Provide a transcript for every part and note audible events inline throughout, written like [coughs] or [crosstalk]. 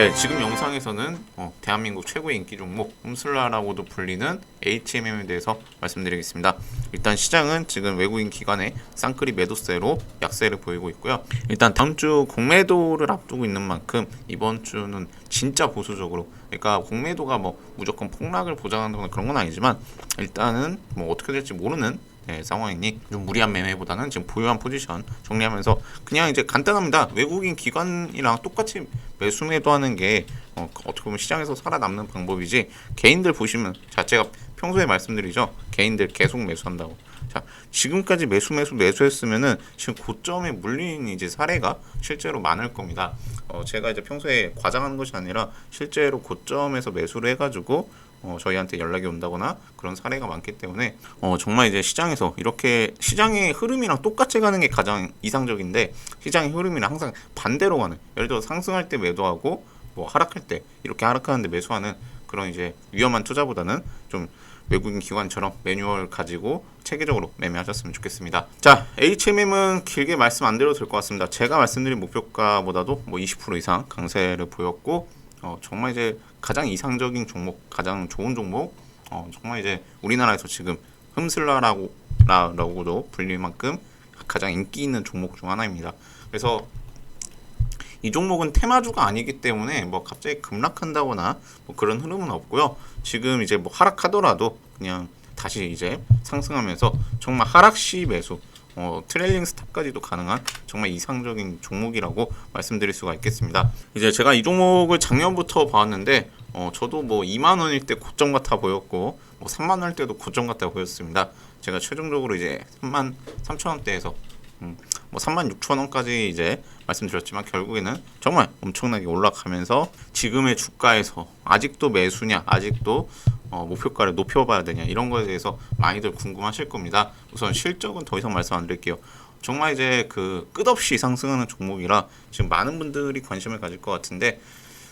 네, 지금 영상에서는 어, 대한민국 최고의 인기 종목 홈슬라라고도 불리는 HMM에 대해서 말씀드리겠습니다. 일단 시장은 지금 외국인 기관의 쌍끌이 매도세로 약세를 보이고 있고요. 일단 다음 주 공매도를 앞두고 있는 만큼 이번 주는 진짜 보수적으로 그러니까 공매도가 뭐 무조건 폭락을 보장한다거나 그런 건 아니지만 일단은 뭐 어떻게 될지 모르는 네, 상황이니 좀 무리한 매매보다는 지금 보유한 포지션 정리하면서 그냥 이제 간단합니다. 외국인 기관이랑 똑같이 매수 매도하는 게 어, 어떻게 보면 시장에서 살아남는 방법이지 개인들 보시면 자 제가 평소에 말씀드리죠. 개인들 계속 매수한다고. 자 지금까지 매수 매수 매수했으면은 지금 고점에 물린 이제 사례가 실제로 많을 겁니다. 어, 제가 이제 평소에 과장하는 것이 아니라 실제로 고점에서 매수를 해가지고 어, 저희한테 연락이 온다거나 그런 사례가 많기 때문에 어, 정말 이제 시장에서 이렇게 시장의 흐름이랑 똑같이 가는 게 가장 이상적인데 시장의 흐름이랑 항상 반대로 가는 예를 들어 상승할 때 매도하고 뭐 하락할 때 이렇게 하락하는데 매수하는 그런 이제 위험한 투자보다는 좀 외국인 기관처럼 매뉴얼 가지고 체계적으로 매매하셨으면 좋겠습니다. 자, HMM은 길게 말씀 안 드려도 될 것 같습니다. 제가 말씀드린 목표가보다도 뭐 20% 이상 강세를 보였고 어, 정말 이제 가장 이상적인 종목, 가장 좋은 종목, 어, 정말 이제 우리나라에서 지금 흠슬라라고 라고도 불릴 만큼 가장 인기 있는 종목 중 하나입니다. 그래서 이 종목은 테마주가 아니기 때문에 뭐 갑자기 급락한다거나 뭐 그런 흐름은 없고요. 지금 이제 뭐 하락하더라도 그냥 다시 이제 상승하면서 정말 하락 시 매수 어, 트레일링 스탑까지도 가능한 정말 이상적인 종목이라고 말씀드릴 수가 있겠습니다. 이제 제가 이 종목을 작년부터 봤는데 어, 저도 뭐 2만 원일 때 고점 같아 보였고 뭐 3만 원일 때도 고점 같아 보였습니다. 제가 최종적으로 이제 3만 3천 원대에서 음, 뭐 3만 6천 원까지 이제 말씀드렸지만 결국에는 정말 엄청나게 올라가면서 지금의 주가에서 아직도 매수냐 아직도 어, 목표가를 높여봐야 되냐 이런 거에 대해서 많이들 궁금하실 겁니다. 우선 실적은 더 이상 말씀 안 드릴게요. 정말 이제 그 끝없이 상승하는 종목이라 지금 많은 분들이 관심을 가질 것 같은데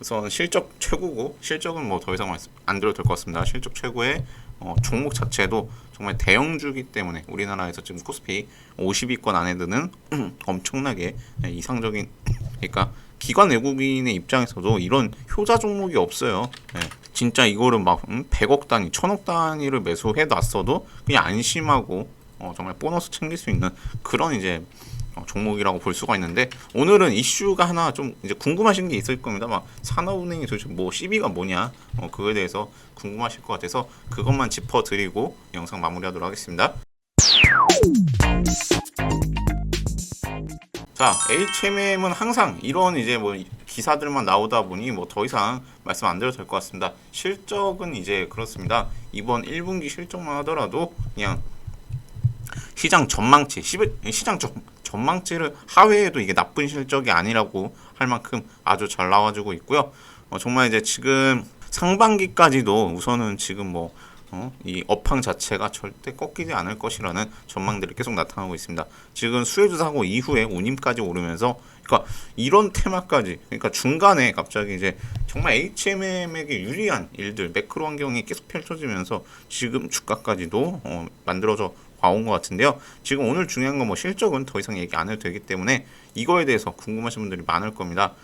우선 실적 최고고 실적은 뭐 더 이상 말씀 안 드려도 될 것 같습니다. 실적 최고의 어, 종목 자체도 정말 대형주기 때문에 우리나라에서 지금 코스피 50위권 안에 드는 [clears throat] 엄청나게 이상적인 그러니까 기관 외국인의 입장에서도 이런 효자 종목이 없어요. 예. 진짜 이거를 막 음, 100억 단위, 1000억 단위를 매수해 놨어도 그냥 안심하고 어, 정말 보너스 챙길 수 있는 그런 이제 어, 종목이라고 볼 수가 있는데 오늘은 이슈가 하나 좀 이제 궁금하신 게 있을 겁니다. 막 산업은행이 도대체 뭐 CB가 뭐냐 어, 그거에 대해서 궁금하실 것 같아서 그것만 짚어드리고 영상 마무리하도록 하겠습니다. 자, HMM은 항상 이런 이제 뭐 기사들만 나오다 보니 뭐 더 이상 말씀 안 드려도 될 것 같습니다. 실적은 이제 그렇습니다. 이번 1분기 실적만 하더라도 그냥 시장 전망치, 시장 전, 전망치를 하회해도 이게 나쁜 실적이 아니라고 할 만큼 아주 잘 나와주고 있고요. 어, 정말 이제 지금 상반기까지도 우선은 지금 뭐 어, 이 업황 자체가 절대 꺾이지 않을 것이라는 전망들이 계속 나타나고 있습니다. 지금 수혜주 사고 이후에 운임까지 오르면서 그러니까 이런 테마까지 그러니까 중간에 갑자기 이제 정말 HMM에게 유리한 일들 매크로 환경이 계속 펼쳐지면서 지금 주가까지도 어, 만들어져 와온 것 같은데요. 지금 오늘 중요한 건 뭐 실적은 더 이상 얘기 안 해도 되기 때문에 이거에 대해서 궁금하신 분들이 많을 겁니다.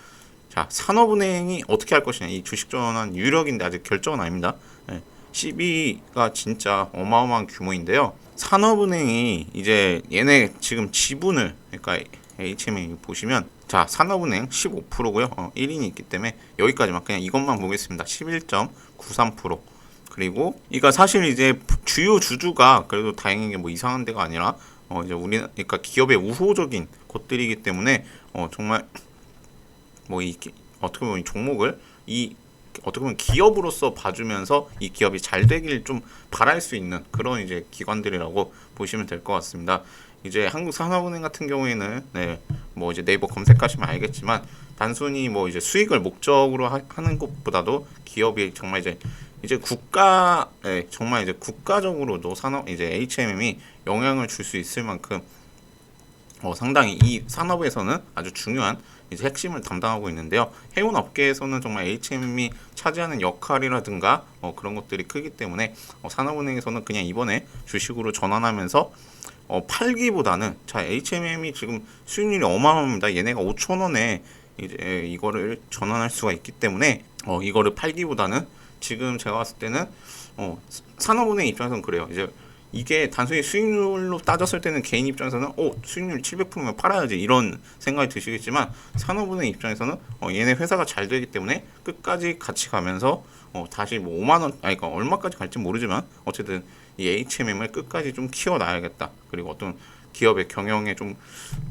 자, 산업은행이 어떻게 할 것이냐. 이 주식 전환 유력인데 아직 결정은 아닙니다. 네. 12가 진짜 어마어마한 규모인데요. 산업은행이 이제 얘네 지금 지분을 그러니까 HMA 보시면 자 산업은행 15%고요. 어, 1인이 있기 때문에 여기까지만 그냥 이것만 보겠습니다. 11.93% 그리고 이가 사실 이제 주요 주주가 그래도 다행인 게 뭐 이상한 데가 아니라 어 이제 우리 그러니까 기업의 우호적인 것들이기 때문에 어 정말 뭐 이 어떻게 보면 이 종목을 이 어떻게 보면 기업으로서 봐주면서 이 기업이 잘 되길 좀 바랄 수 있는 그런 이제 기관들이라고 보시면 될 것 같습니다. 이제 한국 산업은행 같은 경우에는 네, 뭐 이제 네이버 검색하시면 알겠지만 단순히 뭐 이제 수익을 목적으로 하, 는 것보다도 기업이 정말 이제 이제 국가 에 정말 이제 국가적으로도 산업 이제 HMM이 영향을 줄 수 있을 만큼 어, 상당히 이 산업에서는 아주 중요한 이제 핵심을 담당하고 있는데요. 해운 업계에서는 정말 HM이 차지하는 역할이라든가 어, 그런 것들이 크기 때문에 어, 산업은행에서는 그냥 이번에 주식으로 전환하면서 어, 팔기보다는 자 HMM이 지금 수익률이 어마어마합니다. 얘네가 5천 원에 이제 이거를 전환할 수가 있기 때문에 어, 이거를 팔기보다는 지금 제가 봤을 때는 어, 산업은행 입장에서는 그래요. 이제 이게 단순히 수익률로 따졌을 때는 개인 입장에서는 어 수익률 700%면 팔아야지 이런 생각이 드시겠지만 산업은행 입장에서는 어 얘네 회사가 잘 되기 때문에 끝까지 같이 가면서 어 다시 뭐 5만 원 아니 그러니까 얼마까지 갈지 모르지만 어쨌든 이 HMM을 끝까지 좀 키워놔야겠다 그리고 어떤 기업의 경영에 좀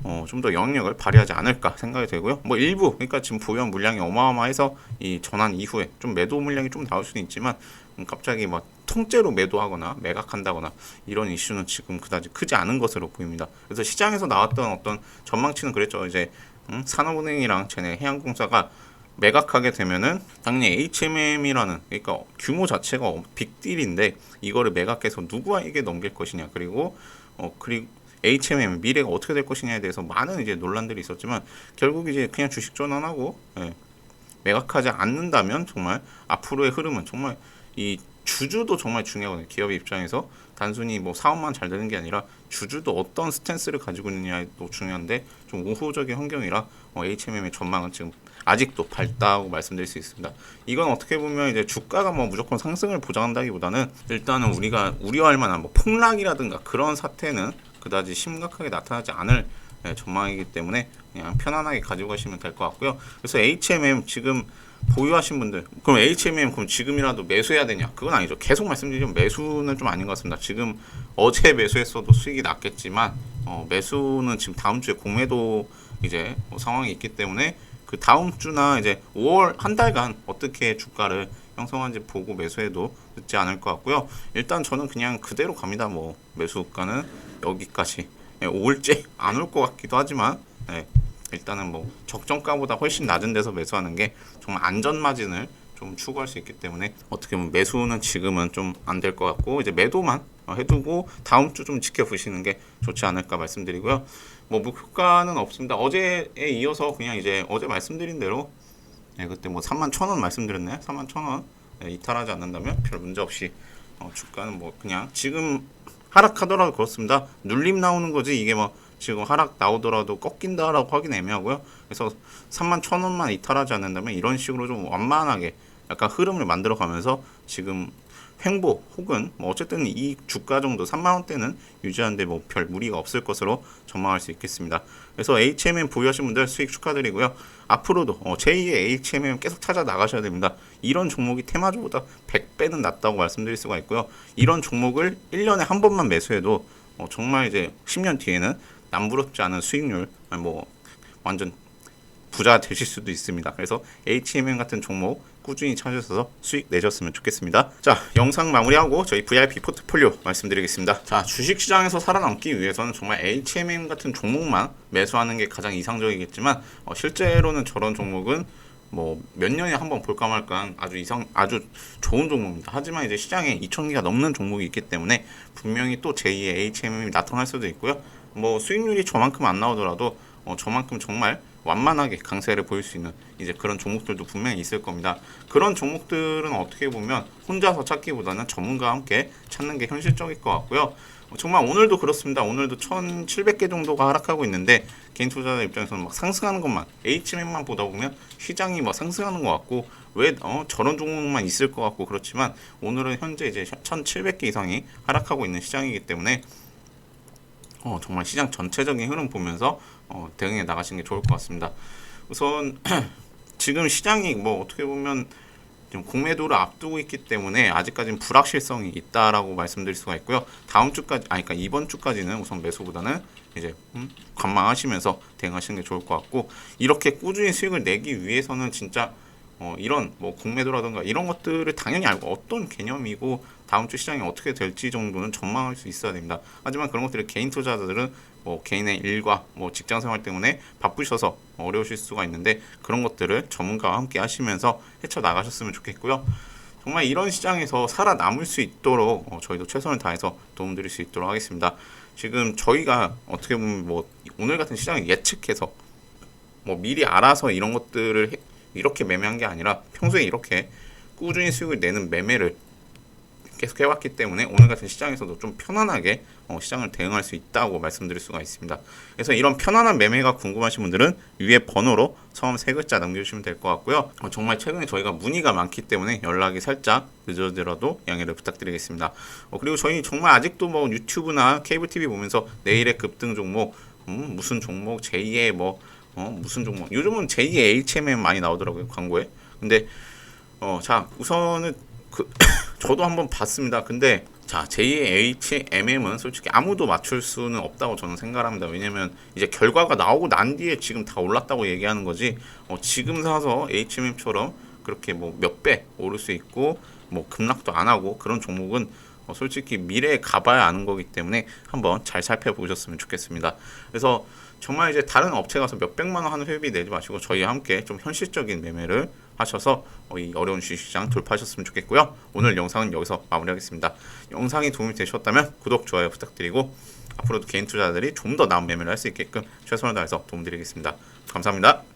어, 좀 더 영향력을 발휘하지 않을까 생각이 되고요. 뭐 일부 그러니까 지금 보유한 물량이 어마어마해서 이 전환 이후에 좀 매도 물량이 좀 나올 수는 있지만 음, 갑자기 막 통째로 매도하거나 매각한다거나 이런 이슈는 지금 그다지 크지 않은 것으로 보입니다. 그래서 시장에서 나왔던 어떤 전망치는 그랬죠. 이제 음, 산업은행이랑 쟤네 해양공사가 매각하게 되면은 당연히 HMM이라는 그러니까 규모 자체가 빅딜인데 이거를 매각해서 누구에게 넘길 것이냐 그리고 어 그리고 HMM 미래가 어떻게 될 것이냐에 대해서 많은 이제 논란들이 있었지만 결국 이제 그냥 주식 전환하고 예, 매각하지 않는다면 정말 앞으로의 흐름은 정말 이 주주도 정말 중요하거든요. 기업 입장에서 단순히 뭐 사업만 잘 되는 게 아니라 주주도 어떤 스탠스를 가지고 있느냐도 중요한데 좀 우호적인 환경이라 어, HMM의 전망은 지금 아직도 밝다고 말씀드릴 수 있습니다. 이건 어떻게 보면 이제 주가가 뭐 무조건 상승을 보장한다기보다는 일단은 우리가 우려할 만한 뭐 폭락이라든가 그런 사태는 그다지 심각하게 나타나지 않을 예, 전망이기 때문에 그냥 편안하게 가지고 가시면 될 것 같고요. 그래서 HMM 지금 보유하신 분들 그럼 HMM 그럼 지금이라도 매수해야 되냐? 그건 아니죠. 계속 말씀드리면 매수는 좀 아닌 것 같습니다. 지금 어제 매수했어도 수익이 났겠지만 어, 매수는 지금 다음 주에 공매도 이제 뭐 상황이 있기 때문에 그 다음 주나 이제 5월 한 달간 어떻게 주가를 형성한지 보고 매수해도 늦지 않을 것 같고요. 일단 저는 그냥 그대로 갑니다. 뭐 매수가는 여기까지 예, 올지 [laughs] 안 올 것 같기도 하지만 예, 일단은 뭐 적정가보다 훨씬 낮은 데서 매수하는 게 정말 안전 마진을 좀 추구할 수 있기 때문에 어떻게 보면 매수는 지금은 좀 안 될 것 같고 이제 매도만 어, 해두고 다음 주 좀 지켜보시는 게 좋지 않을까 말씀드리고요. 뭐 목표가는 없습니다. 어제에 이어서 그냥 이제 어제 말씀드린 대로 예, 그때 뭐 3만 천 원 말씀드렸나요? 3만 천 원. 예, 이탈하지 않는다면 별 문제 없이 어, 주가는 뭐 그냥 지금 하락하더라도 그렇습니다. 눌림 나오는 거지 이게 뭐 지금 하락 나오더라도 꺾인다라고 하긴 애매하고요. 그래서 3만 천 원만 이탈하지 않는다면 이런 식으로 좀 완만하게 약간 흐름을 만들어 가면서 지금 횡보 혹은 뭐 어쨌든 이 주가 정도 3만 원대는 유지하는데 뭐 별 무리가 없을 것으로 전망할 수 있겠습니다. 그래서 HMM 보유하신 분들 수익 축하드리고요. 앞으로도 어, 제2의 HMM 계속 찾아 나가셔야 됩니다. 이런 종목이 테마주보다 100배는 낫다고 말씀드릴 수가 있고요. 이런 종목을 1년에 한 번만 매수해도 어, 정말 이제 10년 뒤에는 남부럽지 않은 수익률 아니 뭐 완전 부자 되실 수도 있습니다. 그래서 HMM 같은 종목 꾸준히 찾으셔서 수익 내셨으면 좋겠습니다. 자, 영상 마무리하고 저희 VIP 포트폴리오 말씀드리겠습니다. 자, 주식 시장에서 살아남기 위해서는 정말 HMM 같은 종목만 매수하는 게 가장 이상적이겠지만 어, 실제로는 저런 종목은 뭐몇 년에 한 번 볼까 말까 아주 이상 아주 좋은 종목입니다. 하지만 이제 시장에 2,000개가 넘는 종목이 있기 때문에 분명히 또 제2의 HMM이 나타날 수도 있고요. 뭐 수익률이 저만큼 안 나오더라도 어, 저만큼 정말 완만하게 강세를 보일 수 있는 이제 그런 종목들도 분명히 있을 겁니다. 그런 종목들은 어떻게 보면 혼자서 찾기보다는 전문가와 함께 찾는 게 현실적일 것 같고요. 어, 정말 오늘도 그렇습니다. 오늘도 1,700개 정도가 하락하고 있는데 개인 투자자 입장에서는 막 상승하는 것만 HM만 보다 보면 시장이 막 상승하는 것 같고 왜 어, 저런 종목만 있을 것 같고 그렇지만 오늘은 현재 이제 1,700개 이상이 하락하고 있는 시장이기 때문에 어, 정말 시장 전체적인 흐름 보면서 어, 대응해 나가시는 게 좋을 것 같습니다. 우선 [clears throat] 지금 시장이 뭐 어떻게 보면 지금 공매도를 앞두고 있기 때문에 아직까지는 불확실성이 있다라고 말씀드릴 수가 있고요. 다음 주까지 아니 그러니까 이번 주까지는 우선 매수보다는 이제 음, 관망하시면서 대응하시는 게 좋을 것 같고 이렇게 꾸준히 수익을 내기 위해서는 진짜 어, 이런 뭐 공매도라든가 이런 것들을 당연히 알고 어떤 개념이고 다음 주 시장이 어떻게 될지 정도는 전망할 수 있어야 됩니다. 하지만 그런 것들을 개인 투자자들은 뭐 개인의 일과 뭐 직장 생활 때문에 바쁘셔서 어려우실 수가 있는데 그런 것들을 전문가와 함께 하시면서 헤쳐 나가셨으면 좋겠고요. 정말 이런 시장에서 살아남을 수 있도록 어, 저희도 최선을 다해서 도움드릴 수 있도록 하겠습니다. 지금 저희가 어떻게 보면 뭐 오늘 같은 시장을 예측해서 뭐 미리 알아서 이런 것들을 해- 이렇게 매매한 게 아니라 평소에 이렇게 꾸준히 수익을 내는 매매를 계속 해왔기 때문에 오늘 같은 시장에서도 좀 편안하게 어, 시장을 대응할 수 있다고 말씀드릴 수가 있습니다. 그래서 이런 편안한 매매가 궁금하신 분들은 위에 번호로 처음 세 글자 남겨주시면 될 것 같고요. 어, 정말 최근에 저희가 문의가 많기 때문에 연락이 살짝 늦어지더라도 양해를 부탁드리겠습니다. 어, 그리고 저희 정말 아직도 뭐 유튜브나 케이블 TV 보면서 내일의 급등 종목, 음, 무슨 종목, 제2의 뭐 어, 무슨 종목. 요즘은 제2의 HMM 많이 나오더라고요 광고에. 근데 어, 자 우선은 그 [coughs] 저도 한번 봤습니다. 근데 자 제2의 HMM은 솔직히 아무도 맞출 수는 없다고 저는 생각합니다. 왜냐면 이제 결과가 나오고 난 뒤에 지금 다 올랐다고 얘기하는 거지. 어, 지금 사서 HMM처럼 그렇게 뭐 몇 배 오를 수 있고 뭐 급락도 안 하고 그런 종목은 어, 솔직히 미래에 가봐야 아는 거기 때문에 한번 잘 살펴보셨으면 좋겠습니다. 그래서 정말 이제 다른 업체 가서 몇 백만 원 하는 회비 내지 마시고 저희와 함께 좀 현실적인 매매를 하셔서 어, 이 어려운 주식시장 돌파하셨으면 좋겠고요. 오늘 영상은 여기서 마무리하겠습니다. 영상이 도움이 되셨다면 구독, 좋아요 부탁드리고 앞으로도 개인 투자자들이 좀 더 나은 매매를 할 수 있게끔 최선을 다해서 도움드리겠습니다. 감사합니다.